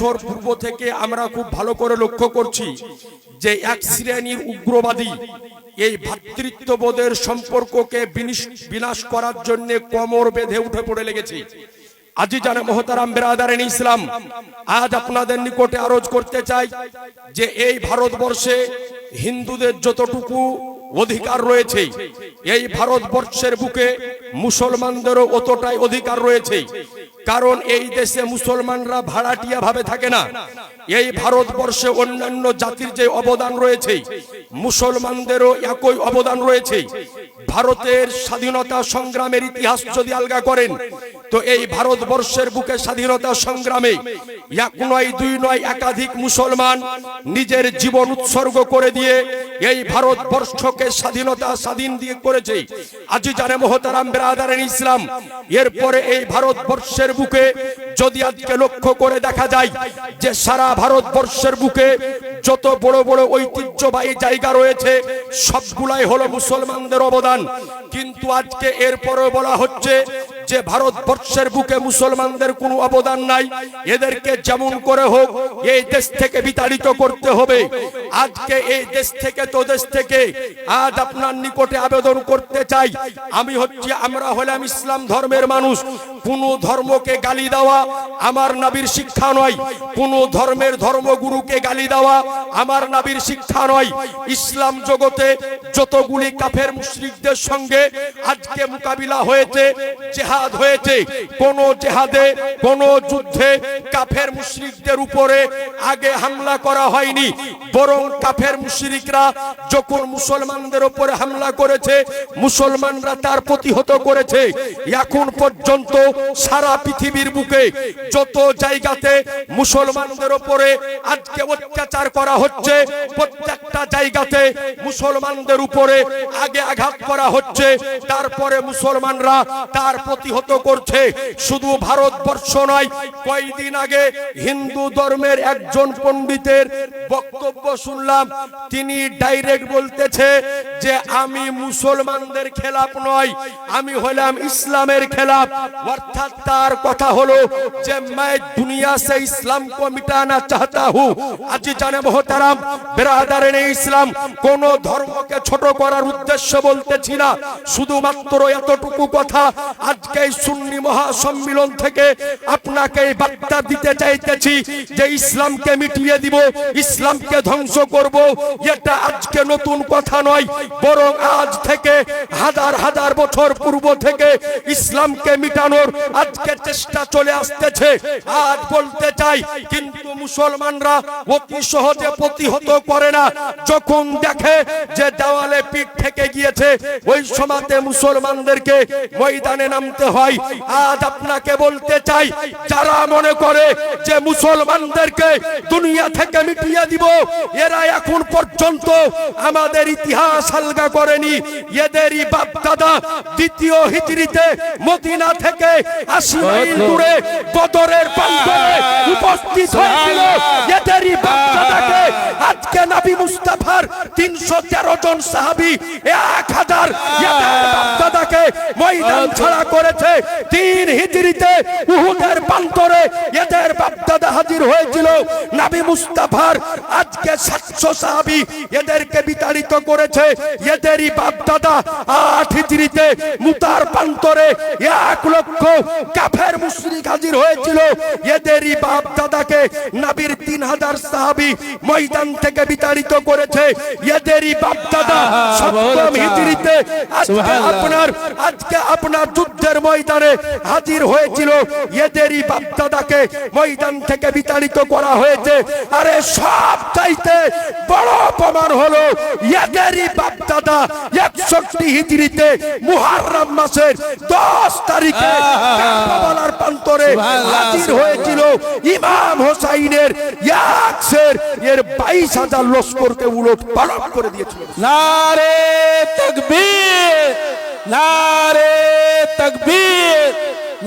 বছর পূর্ব থেকে আমরা খুব ভালো করে লক্ষ্য করছি যে এক শ্রেণির উগ্রবাদী এই ভ্রাতৃত্ববোধের সম্পর্ককে বিনিশ- বিনাশ করার জন্য কমর বেঁধে উঠে পড়ে লেগেছে। আজি জানে মহতারাম বেরাদারেন ইসলাম, আজ আপনাদের নিকটে আরজ করতে চাই যে এই ভারতবর্ষে হিন্দুদের যতটুকু অধিকার রয়েছে। এই ভারতবর্ষের বুকে মুসলমানদেরও অতটাই অধিকার রয়েছে। কারণ এই দেশে মুসলমানরা ভাড়াটিয়া ভাবে থাকে না। এই ভারতবর্ষে অন্যান্য জাতির যে অবদান রয়েছে, মুসলমানদেরও একই অবদান রয়েছে। ভারতের স্বাধীনতা সংগ্রামের ইতিহাস যদি আলগা করেন, তো এই ভারতবর্ষের বুকে স্বাধীনতা সংগ্রামে এক নয় দুই নয় একাধিক মুসলমান নিজের জীবন উৎসর্গ করে দিয়ে এই ভারতবর্ষকে স্বাধীনতা স্বাধীন দিয়ে করেছে। আজি জানে মহতারাম বেরাদারেন ইসলাম, এরপরে এই ভারতবর্ষের বুকে যদি আজকে লক্ষ্য করে দেখা যায় যে সারা ভারতবর্ষের বুকে যত বড় বড় ঐতিহ্যবাহী জায়গা রয়েছে, সবগুলাই হলো মুসলমানদের অবদান। কিন্তু আজকে এরপরে বলা হচ্ছে যে ভারতবর্ষের বুকে মুসলমানদের কোনো অবদান নাই, এদেরকে যেমন করে হোক এই দেশ থেকে বিতাড়িত করতে হবে। আজকে এই দেশ থেকে তো দেশ থেকে আজ আপনার নিকটে আবেদন করতে চাই। আমি হচ্ছে, আমরা হলাম ইসলাম ধর্মের মানুষ। কোন ধর্মকে গালি দেওয়া আমার নবীর শিক্ষা নয়। কোন ধর্মের ধর্মগুরুকে গালি দেওয়া আমার নাবির শিক্ষা নয়। ইসলাম জগতে যতগুলি কাফের মুশরিকদের সঙ্গে আজকে মোকাবিলা হয়েছে জেহাদ হয়েছে। কোন জেহাদে, কোন যুদ্ধে কাফের মুশরিকদের উপরে আগে হামলা করা হয়নি। বরং কাফের মুশরিকরা যখন মুসলমানদের উপরে হামলা করেছে, মুসলমানরা তার প্রতিহত করেছে। এখন পর্যন্ত সারা পৃথিবীর বুকে যত জায়গাতে মুসলমানদের উপরে আজকে অত্যাচার করা হচ্ছে, প্রত্যেকটা জায়গাতে মুসলমানদের উপরে আগে আঘাত করা হচ্ছে। তারপরে মুসলমানরা তার প্রতিহত করছে শুধু ভারতবর্ষ নয় কয়েকদিন আগে হিন্দু ধর্মের একজন পণ্ডিতের বক্তব্য শুনলাম তিনি ডাইরেক্ট বলতেছে যে আমি মুসলমানদের খেলাপ নয় আমি হলাম ইসলামের খেলাপ অর্থাৎ তার কথা হলো যে मैं दुनिया से इस्लाम को मिटाना चाहता हूँ আজ জানে মহতারাম বেরাদারেন ইসলাম কোন ধর্মকে ছোট করার উদ্দেশ্য বলতেছি না শুধুমাত্র এতটুকু কথা আজকে এই সুন্নি মহাসম্মিলন থেকে আপনাকে এই বার্তা দিতে চাইতেছি যে ইসলামকে মিটিয়ে দিব, ইসলামকে ধ্বংস করব। এটা আজকে নতুন কথা নয়, বরং আজ থেকে হাজার হাজার বছর পূর্ব থেকে ইসলামকে মিটানোর আজকে চেষ্টা চলে আসতেছে। আজ বলতে চাই, কিন্তু মুসলমানরা অতি সহজে প্রতিহত করে না। যখন দেখে যে দেওয়ালে পিঠ থেকে গিয়েছে ওই সমাতে মুসলমানদেরকে ময়দানে নামতে হয়। আজ আপনাকে বলতে চাই যারা মনে করে যে মুসলমানদেরকে দুনিয়া থেকে মিটিয়ে দিব এরা এখন পর্যন্ত আমাদের ইতিহাস আলগা করেনি। এদেরই বাপ দাদা দ্বিতীয় হিজরিতে মদিনা থেকে আশি মাইল দূরে বদরের প্রান্তরে উপস্থিত হয়েছিল এদেরই বাপ আজকে নবী মুস্তাফার তিনশো তেরো জন সাহাবি এক হাজার এদের ময়দান ছাড়া করেছে। তিন হিজরিতে উহুদের প্রান্তরে এদের বাপ হাজির হয়েছিল। নবী মুস্তাফার আজকে সাতশো সাহাবি এদেরকে বিতাড়িত করেছে। এদেরই বাপ দাদা আট হিজরিতে মুতার প্রান্তরে এক লক্ষ কাফের মুশরিক হাজির হয়েছিল। এদেরই বাপ দাদাকে নবীর তিন হাজার সাহাবি ময়দান থেকে বিতাড়িত করেছে। এদেরই বাপ দাদা সপ্তম আপনার আজকে আপনার যুদ্ধের ময়দানে হাজির হয়েছিল। এদেরই বাপ দাদাকে ময়দান থেকে বিতাড়িত করা হয়েছে। আরে সব চাইতে বড় প্রমাণ হলো এদেরই বাপ দাদা একষট্টি হিজড়িতে মুহাররম মাসের দশ তারিখে প্রান্তরে হাজির হয়েছিল ইমাম হোসাইনের এক শের এর বাইশ হাজার লস্করকে উলট পালট করে দিয়েছিল। নারে তকবীর নারে তকবীর,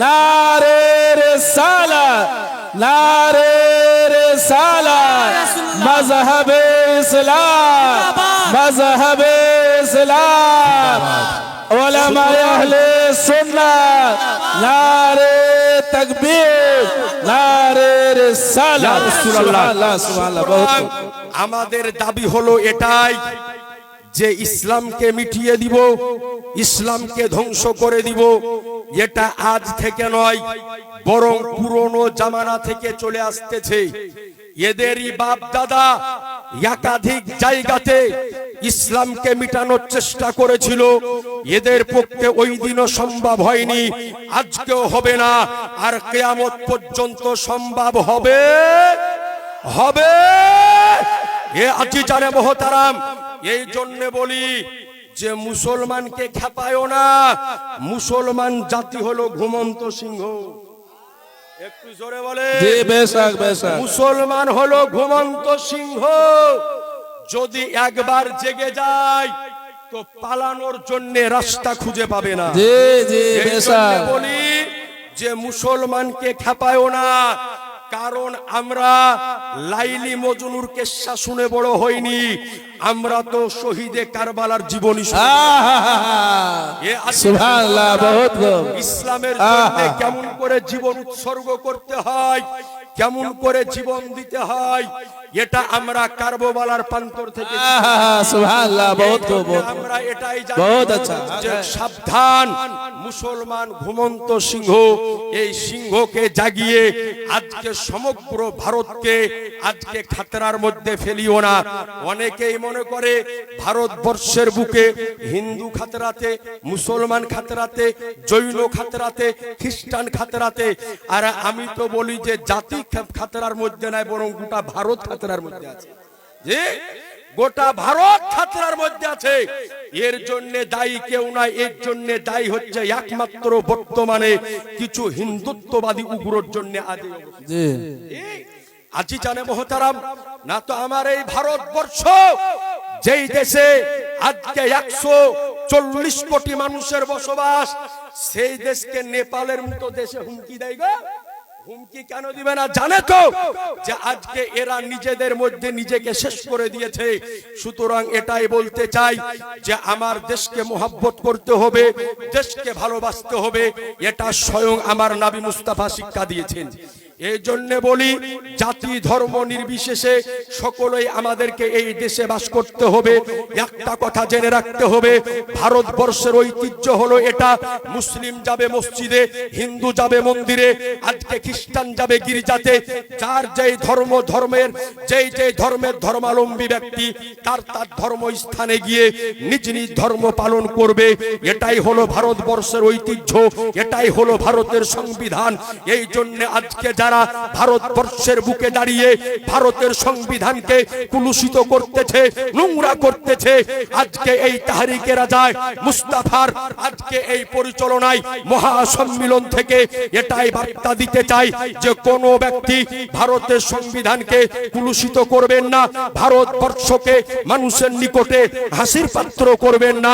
নারে রিসালাত নারে রিসালাত। মজহব ইসলাম মজহব ইসলাম। উলামা আহলে সুন্নাত, নারে নারে রাসূলুল্লাহ। সুবহানাল্লাহ। আমাদের দাবি হলো এটাই যে ইসলামকে মিটিয়ে দিব ইসলামকে ধ্বংস করে দিব। এটা আজ থেকে নয় বরং পুরনো জামানা থেকে চলে আসতেছে। এদেরই বাপ দাদা একাধিক জায়গাতে ইসলামকে মিটানোর চেষ্টা করেছিল। এদের পক্ষে ওই দিনও সম্ভব হয়নি। আজকেও হবে না। আর কেয়ামত পর্যন্ত সম্ভব হবে? হবে? এ আজি জানে মহতারাম, এই জন্য বলি যে মুসলমানকে খেপায়ও না। মুসলমান জাতি হলো ঘুমন্ত সিংহ। মুসলমান হলো ঘুমন্ত সিংহ। যদি একবার জেগে যায় তো পালানোর জন্য রাস্তা খুঁজে পাবে না। বলি যে মুসলমানকে খেপায়ও না কারণ আমরা লাইলি মজনুর কেসা শুনে বড় হয়নি। আমরা তো শহীদে কারবালার জীবনী ইসলামের কেমন করে জীবন উৎসর্গ করতে হয়? কেমন করে জীবন দিতে হয় এটা আমরা কার্বোবালার প্রান্তর থেকে সাবধান মুসলমান ঘুমন্ত সিংহ এই সিংহকে জাগিয়ে আজকে সমগ্র ভারতকে আজকে খাতরার মধ্যে ফেলিও না। অনেকেই মনে করে ভারতবর্ষের বুকে হিন্দু খাতরাতে মুসলমান খাতরাতে জৈন খাতরাতে খ্রিস্টান খাতরাতে। আর আমি তো বলি যে জাতি খাতরার মধ্যে নাই বরং গোটা ভারত খাতরার মধ্যে আছে। যে গোটা ভারত খাতরার মধ্যে আছে। এর জন্য দায়ী কেউ নাই এর জন্য দায়ী হচ্ছে একমাত্র বর্তমানে কিছু হিন্দুত্ববাদী উগ্রর জন্য আজ জানে মহতারাম না তো আমার এই ভারতবর্ষ যেই দেশে আজকে একশো চল্লিশ কোটি মানুষের বসবাস সেই দেশকে নেপালের মতো দেশে হুমকি দেয় গো। হুমকি কেন দিবে না? জানে তো যে আজকে এরা নিজেদের মধ্যে নিজেকে শেষ করে দিয়েছে। সুতরাং এটাই বলতে চাই যে আমার দেশকে মোহাব্বত করতে হবে, দেশকে ভালোবাসতে হবে। এটা স্বয়ং আমার নাবি মুস্তাফা শিক্ষা দিয়েছেন। এই জন্য বলি, জাতি ধর্ম নির্বিশেষে সকলেই আমাদেরকে এই দেশে বাস করতে হবে। একটা কথা জেনে রাখতে হবে, ভারতবর্ষের ঐতিহ্য হলো এটা। মুসলিম যাবে মসজিদে, হিন্দু যাবে মন্দিরে, আজকে খ্রিস্টান যাবে গির্জাতে। যার যেই ধর্ম, ধর্মের, যেই যেই ধর্মের ধর্মাবলম্বী ব্যক্তি, তার তার ধর্ম স্থানে গিয়ে নিজ নিজ ধর্ম পালন করবে। এটাই হলো ভারতবর্ষের ঐতিহ্য, এটাই হলো ভারতের সংবিধান। এই জন্য আজকে যারা ভারতবর্ষের বুকে দাঁড়িয়ে ভারতের সংবিধানকে কুলুষিত করতেছে, নোংরা করতেছে। আজকে এই তাহারিকে রাজায় মুস্তাফার আজকে এই পরিচালনায় মহাসম্মিলন থেকে এটাই বার্তা দিতে চাই যে কোনো ব্যক্তি ভারতের সংবিধানকে কুলুষিত করবেন না, ভারতবর্ষকে মানুষের নিকটে হাসির পাত্র করবেন না।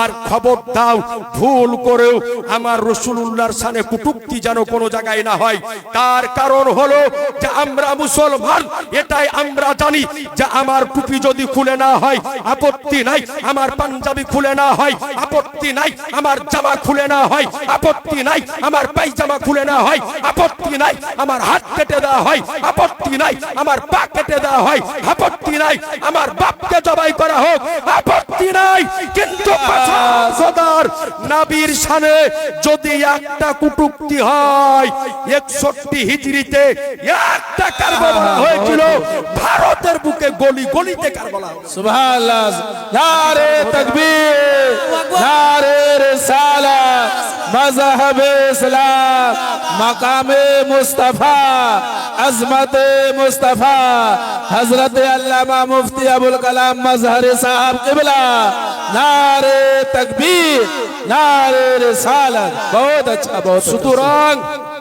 আর খবর দাও, ভুল করেও আমার রসুল্লাহর সানে কুটুক্তি যেন কোনো জায়গায় না হয়। তার কারণ হলো যে আমরা মুসলমান, এটাই আমরা জানি যে আমার টুপি যদি খুলে না হয়, আপত্তি নাই, আমার পাঞ্জাবি খুলে না হয়, আপত্তি নাই, আমার জামা খুলে না হয়, আপত্তি নাই, আমার পায়জামা খুলে না হয়, আপত্তি নাই, আমার হাত কেটে দেওয়া হয়, আপত্তি নাই, আমার পা কেটে দেওয়া হয়, আপত্তি নাই, আমার বাপকে জবাই করা হোক, আপত্তি নাই। কিন্তু সদার নাবির সানে যদি একটা কুটুক্তি হয়, একষট্টি হিজড়িতে একটা কারবালা হয়েছিল ভারতের বুকে গলি গলিতে কারবালা সুবহানাল্লাহ নারে তাকবীর নারে রিসালাত مذہب اسلام مقام مصطفیٰ عظمت مصطفیٰ حضرت علامہ مفتی ابوالکلام مظہر صاحب قبلہ نعرے تکبیر نعرے رسالت بہت اچھا بہت سترانگ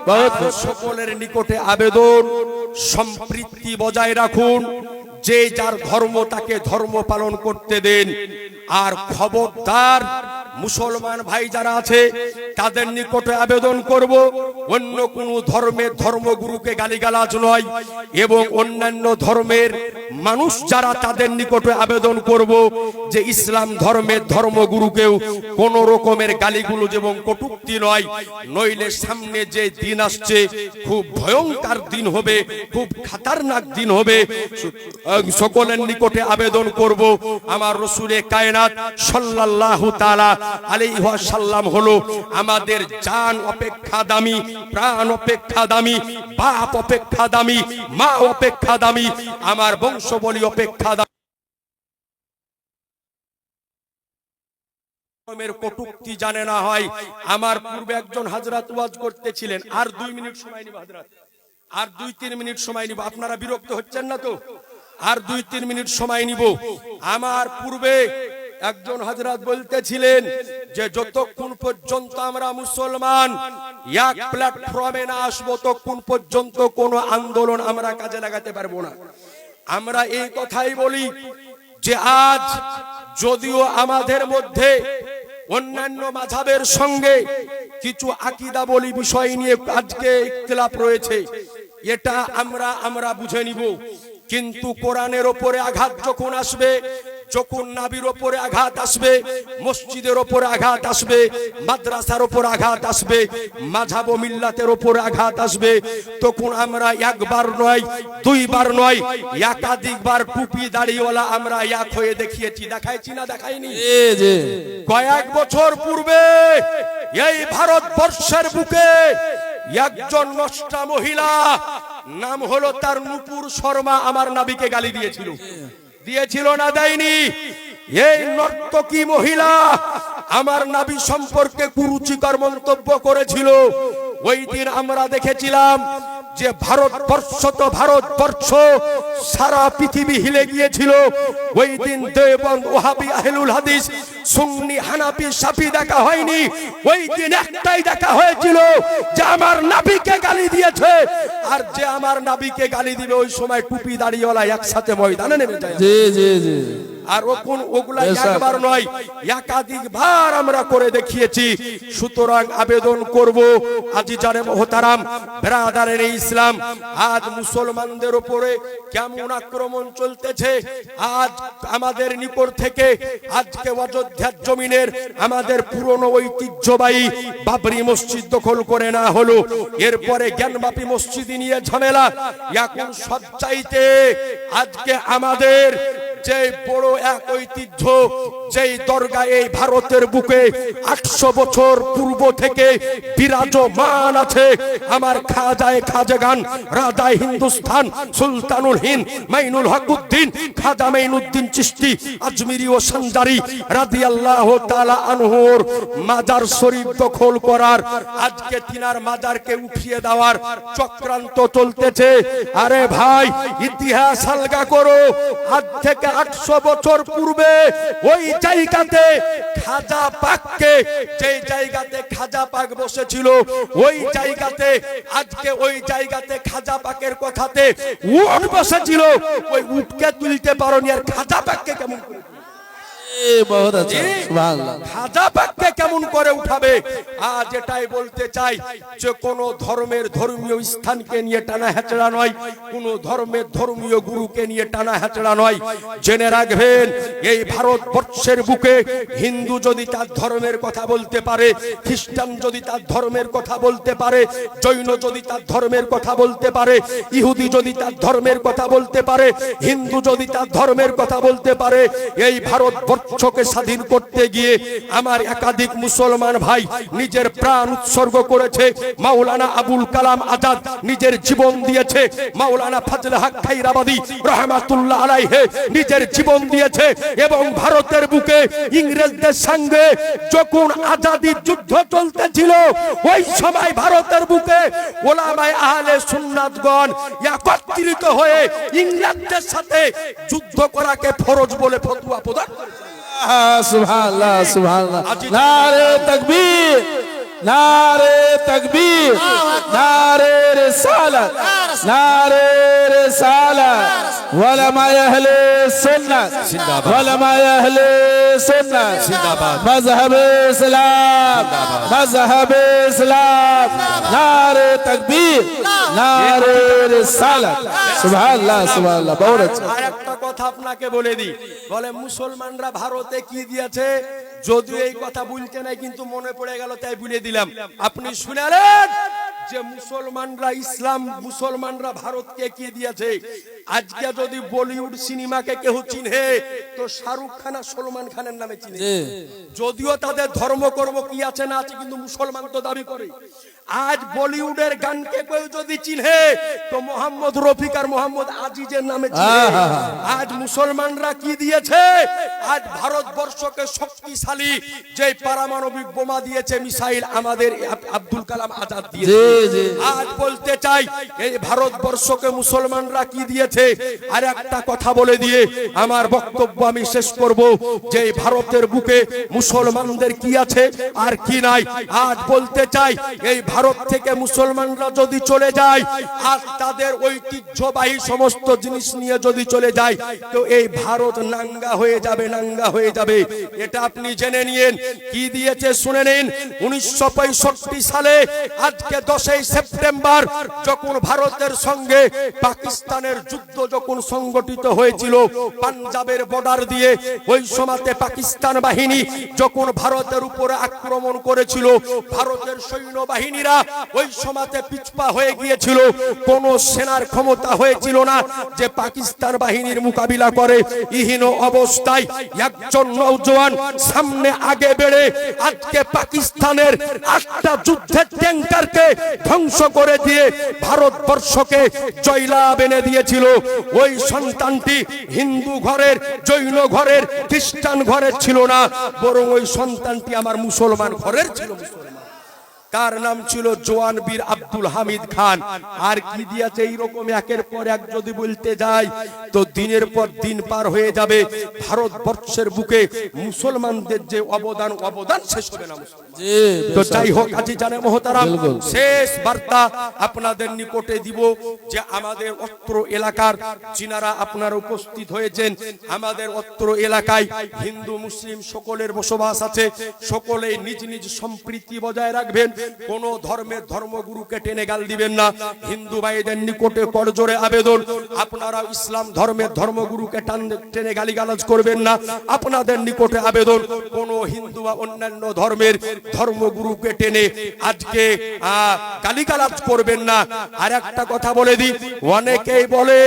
সকলের নিকটে আবেদন সম্পৃক্তি বজায় রাখুন। যে যার ধর্ম তাকে ধর্ম পালন করতে দেন। আর খবরদার মুসলমান ভাই যারা আছে, তাদের নিকটে আবেদন করব। অন্য কোন ধর্মের ধর্মগুরুকে গালিগালাজ নয়, এবং অন্যান্য ধর্মের মানুষ যারা তাদের নিকটে আবেদন করব যে ইসলাম ধর্মের ধর্মগুরুকেও কোন রকমের গালিগুলো এবং কটুক্তি নয়, নইলে সামনে যে দিন আসছে, খুব ভয়ঙ্কর দিন হবে, খুব খাতারনাক দিন হবে। সকলের নিকটে আবেদন করব, আমার রসুলে কায়নাত সাল্লাল্লাহু তাআলা আলাইহি সাল্লাম হলো আমাদের জান অপেক্ষা দামি, প্রাণ অপেক্ষা দামি, বাপ অপেক্ষা দামি, মা অপেক্ষা দামি, আমার বংশবলী অপেক্ষা কটুক্তি জানে না হয়। আমার পূর্বে একজন হাজরাত ওয়াজ করতেছিলেন। আর দুই মিনিট সময় নিব হাজরাত। আর দুই, তিন মিনিট সময় নিব। আপনারা বিরক্ত হচ্ছেন না তো? আর দুই, তিন মিনিট সময় নিব। আমার পূর্বে একজন হাজরাত বলতেছিলেন যে, যতক্ষণ পর্যন্ত আমরা মুসলমান এক প্ল্যাটফর্মে না আসব, ততক্ষণ পর্যন্ত কোনো আন্দোলন আমরা কাজে লাগাতে পারব না। আমরা এই কথাই বলি যে আজ যদিও আমাদের মধ্যে অন্যান্য মাঝাবের সঙ্গে কিছু আকিদা বলি বিষয় নিয়ে আজকে ইতলাপ রয়েছে, এটা আমরা আমরা বুঝে নিব। কিন্তু কোরআনের ওপরে আঘাত যখন আসবে যখন নাবির ওপরে আঘাত আসবে মসজিদের ওপরে আঘাত আসবে মাদ্রাসার ওপর আঘাত আসবে মাঝাব মিল্লাতের ওপরে আঘাত আসবে তখন আমরা একবার নয় দুইবার নয় একাধিকবার টুপি দাড়িওয়ালা আমরা এক হয়ে দেখিয়েছি। দেখাইছি না দেখাইনি? কয়েক বছর পূর্বে এই ভারতবর্ষের বুকে একজন নষ্টা মহিলা নাম হলো তার নুপুর শর্মা আমার নাবিকে গালি দিয়েছিল। দিয়েছিল না দেয়নি। এই নর্তকী মহিলা আমার নাবি সম্পর্কে কুরুচিকর মন্তব্য করেছিল। ওই দিন আমরা দেখেছিলাম যে ভারতবর্ষ তো ভারতবর্ষ, সারা পৃথিবী হিলে গিয়েছিল। ওই দিন দেবন্দ ওহাবি আহলুল হাদিস, সুন্নি হানাপি সাফি দেখা হয়নি। ওই দিন একটাই দেখা হয়েছিল যে আমার নাবিকে গালি দিয়েছে। আর যে আমার নাবিকে গালি দিবে, ওই সময় টুপি দাড়িওয়ালা একসাথে ময়দানে নেমে যায়। জি জি জি। আর ও কোন ওগুলা একবার নয় একাধিকবার আমরা করে দেখিয়েছি। সুতরাং আবেদন করব আজি জানে মহতারাম ব্রাদারের ইসলাম আজ মুসলমানদের উপরে কেমন আক্রমণ চলতেছে আজ আমাদের নিকট থেকে আজকে অযোধ্যার জমিনের আমাদের পুরনো ঐতিহ্যবাহী বাবরি মসজিদ দখল করে না হলো। এরপরে জ্ঞানবাপী মসজিদ নিয়ে ঝামেলা। এখন সবচাইতে আজকে আমাদের যে বড় এক ঐতিহ্য, যেই দরগা এই ভারতের বুকে আটশো বছর পূর্ব থেকে বিরাজমান আছে আমার খাজায় খাজাগান, রাজায় হিন্দুস্তান সুলতানুল হিন্দ, মাইনুল হকুদ্দিন খাজা মাইনুদ্দিন চিস্তি আজমিরি ও সঞ্জারি রাদি আল্লাহ তালা আনহুর মাজার শরীফ দখল করার, আজকে তিনার মাজারকে উঠিয়ে দেওয়ার চক্রান্ত চলতেছে। আরে ভাই, ইতিহাস আলগা করো, আজ থেকে আটশো বছর পূর্বে ওই জায়গাতে খাজা পাককে যে জায়গাতে খাজা পাক বসেছিল, ওই জায়গাতে, আজকে ওই জায়গাতে খাজা পাকের কথাতে উট বসেছিল। ওই উটকে তুলতে পারোনি আর খাজা পাককে কেমন করে? বহুত আচ্ছা সুবহানাল্লাহ। খাজা পাককে কেমন করে উঠাবে? আজ এটাই বলতে চাই যে কোন ধর্মের ধর্মীয় স্থানকে নিয়ে টানা হেঁচড়া নয় কোন ধর্মের ধর্মীয় গুরুকে নিয়ে টানা হেঁচড়া নয়। জেনে রাখবেন এই ভারতবর্ষের বুকে হিন্দু যদি তার ধর্মের কথা বলতে পারে খ্রিস্টান যদি তার ধর্মের কথা বলতে পারে জৈন যদি তার ধর্মের কথা বলতে পারে ইহুদি যদি তার ধর্মের কথা বলতে পারে হিন্দু যদি তার ধর্মের কথা বলতে পারে এই ভারতবর্ষকে স্বাধীন করতে গিয়ে আমার একাধিক মুসলমান ভাই নিজের প্রাণ উৎসর্গ করেছে। মাওলানা আবুল কালাম আজাদ নিজের জীবন দিয়েছে। মাওলানা ফাজল হক খাইরাবাদী রহমাতুল্লাহ আলাইহে নিজের জীবন দিয়েছে এবং ভারতের বুকে ইংরেজদের সঙ্গে যখন আজাদির যুদ্ধ চলতেছিল, ওই সময় ভারতের বুকে ওলামায়ে আহলে সুন্নাতগণ একত্রিত হয়ে ইংরেজদের সাথে যুদ্ধ করাকে ফরজ বলে ফতোয়া প্রদান করেছে। সুবহানাল্লাহ সুবহানাল্লাহ। নারে তাকবীর। নারে তাকবীর নারে রিসালাত নারে রিসালাত। ওলামায়ে আহলে সুন্নাত জিন্দাবাদ। ওলামায়ে আহলে সুন্নাত। জিন্দাবাদ। মজহব ইসলাম মজহব ইসলাম। নারে তাকবীর নারে রিসালাত। সুবহানাল্লাহ সুবহানাল্লাহ বহুত আচ্ছা আর একটা কথা আপনাকে বলে দিই। বলে মুসলমানরা ভারতে কি দিয়েছে? যদিও এই কথা বলতে নাই কিন্তু মনে পড়ে গেল তাই বলে দিলাম। আপনি শুনালেন যে মুসলমানরা ইসলাম মুসলমানরা ভারতকে কে দিয়েছে। আজকে যদি বলিউড সিনেমাকে কেউ চিনে তো শাহরুখ খান আর সলমান খানের নামে চিনে। যদিও তাদের ধর্মকর্ম কি আছে না আছে কিন্তু মুসলমান তো দাবি করে। আজ বলিউডের গানকে কেউ যদি চিনহে তো মোহাম্মদ রফিক আর মোহাম্মদ আজিজের নামে আজ মুসলমানরা কি দিয়েছে? আজ ভারতবর্ষকে শক্তিশালী যে পারমাণবিক বোমা দিয়েছে মিসাইল আমাদের আব্দুল কালাম আজাদ দিয়েছে। আজ বলতে চাই এই ভারতবর্ষকে মুসলমানরা কি দিয়েছে? আর একটা কথা বলে দিয়ে আমার বক্তব্য আমি শেষ করব যে ভারতের বুকে মুসলমানদের কি আছে আর কি নাই। আজ বলতে চাই এই ভারত থেকে মুসলমানরা যদি চলে যায় আর তাদের ঐতিহ্যবাহী সমস্ত জিনিস নিয়ে যদি চলে যায়, তো এই ভারত নাঙ্গা হয়ে যাবে, নাঙ্গা হয়ে যাবে। এটা আপনি জেনে নিন, কি দিয়েছে শুনে নিন। উনিশশো পঁয়ষট্টি সালে, আজকে দশই সেপ্টেম্বর, যখন ভারতের সঙ্গে পাকিস্তানের যুদ্ধ যখন সংগঠিত হয়েছিল, পাঞ্জাবের বর্ডার দিয়ে ওই সময়তে পাকিস্তান বাহিনী যখন ভারতের উপরে আক্রমণ করেছিল, ভারতের সৈন্য বাহিনীরা ওই সময়তে পিছপা হয়ে গিয়েছিল। কোন সেনার ক্ষমতা হয়েছিল না যে পাকিস্তান বাহিনীর মোকাবিলা করে। ইহীন অবস্থায় একজন নৌজওয়ান সামনে আগে বেড়ে আজকে পাকিস্তানের আটটা যুদ্ধের ট্যাঙ্কারকে ধ্বংস করে দিয়ে ভারতবর্ষকে জয়লাভ এনে দিয়েছিল। ওই সন্তানটি হিন্দু ঘরের, জৈন ঘরের, খ্রিস্টান ঘরের ছিল না, বরং ওই সন্তানটি আমার মুসলমান ঘরের ছিল। মুসলমান তার নাম ছিল জোয়ান বীর আব্দুল হামিদ খান। আর কি দিয়েছে এইরকম একের পর এক যদি বলতে যাই তো দিনের পর দিন পার হয়ে যাবে। ভারতবর্ষের বুকে মুসলমানদের যে অবদান অবদান শেষ হবে না তো যাই হোক আজি জানে মহতারাম শেষ বার্তা আপনাদের নিকটে দিব যে আমাদের অত্র এলাকার যিনারা আপনারা উপস্থিত হয়েছেন। আমাদের অত্র এলাকায় হিন্দু মুসলিম সকলের বসবাস আছে। সকলে নিজ নিজ সম্প্রীতি বজায় রাখবেন। কোন ধর্মের ধর্মগুরুকে টেনে গাল দিবেন না। হিন্দু ভাইদের নিকটে করজোরে আবেদন। আপনারা ইসলাম ধর্মের ধর্মগুরুকে টান গালিগালাজ করবেন না। আপনাদের নিকটে আবেদন। কোন হিন্দু বা অন্যান্য ধর্মের ধর্মগুরুকে টেনে আজকে গালিগালাজ করবেন না। আর একটা কথা বলে দিই। অনেকেই বলে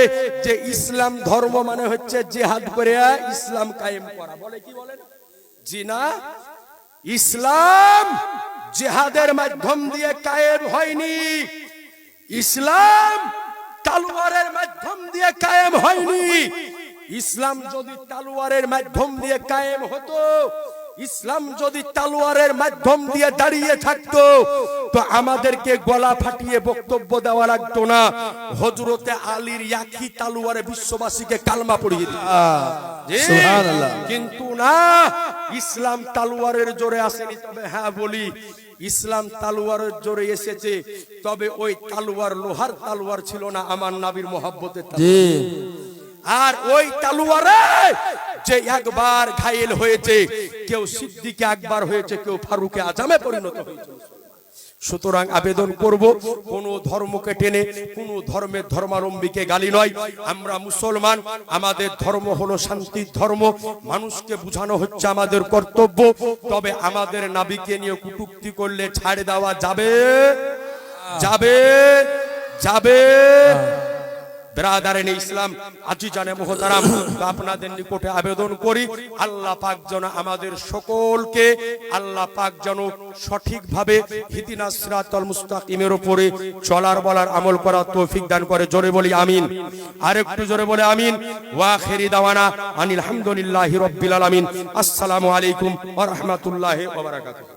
যে ইসলাম ধর্ম মানে হচ্ছে জেহাদ করে ইসলাম কায়েম করা। বলে কি বলেন? জি না ইসলাম জেহাদের মাধ্যম দিয়ে কায়েম হয়নি। ইসলাম তালুয়ারের মাধ্যম দিয়ে কায়েম হয়নি। ইসলাম যদি তালুয়ারের মাধ্যম দিয়ে কায়েম হতো ইসলাম যদি তালুয়ারের মাধ্যম দিয়ে দাঁড়িয়ে থাকতো তো আমাদেরকে গলা ফাটিয়ে বক্তব্য দেওয়া লাগতো না। হজরতে আলীর ইয়াকি তালুয়ারে বিশ্ববাসীকে কালমা পড়িয়ে। কিন্তু না ইসলাম তালুয়ারের জোরে আসেনি তবে হ্যাঁ বলি ইসলাম তালুয়ারের জোরে এসেছে। তবে ওই তালুয়ার লোহার তালুয়ার ছিল না আমার নাবির মোহাব্বতের আর ওই তালুয়ারে যে একবার ঘায়েল হয়েছে কেউ সিদ্দিকে একবার হয়েছে কেউ ফারুকে আজামে পরিণত হয়েছে। সুতরাং আবেদন করব, কোন ধর্মকে টেনে, কোন ধর্মের ধর্মাবলম্বীকে গালি নয়। আমরা মুসলমান, আমাদের ধর্ম হলো শান্তির ধর্ম। মানুষকে বুঝানো হচ্ছে আমাদের কর্তব্য। তবে আমাদের নাবিকে নিয়ে কুটুক্তি করলে ছাড় দেওয়া যাবে? যাবে? যাবে? ব্রাদারেন ইসলাম আজি জানে মোহতারাম, আপনাদের নিকটে আবেদন করি, আল্লাহ পাক যেন আমাদের সকলকে, আল্লাহ পাক যেন সঠিকভাবে হিদিনা সিরাতাল মুস্তাকিমের উপরে চলার বলার আমল করার তৌফিক দান করে। জোরে বলি আমিন। আর একটু জোরে বলে আমিন। ওয়া খেরি দাওয়ানা আনিল হামদুলিল্লাহি রাব্বিল আলামিন। আসসালামু আলাইকুম ওয়া রাহমাতুল্লাহি ওয়া বারাকাতুহু।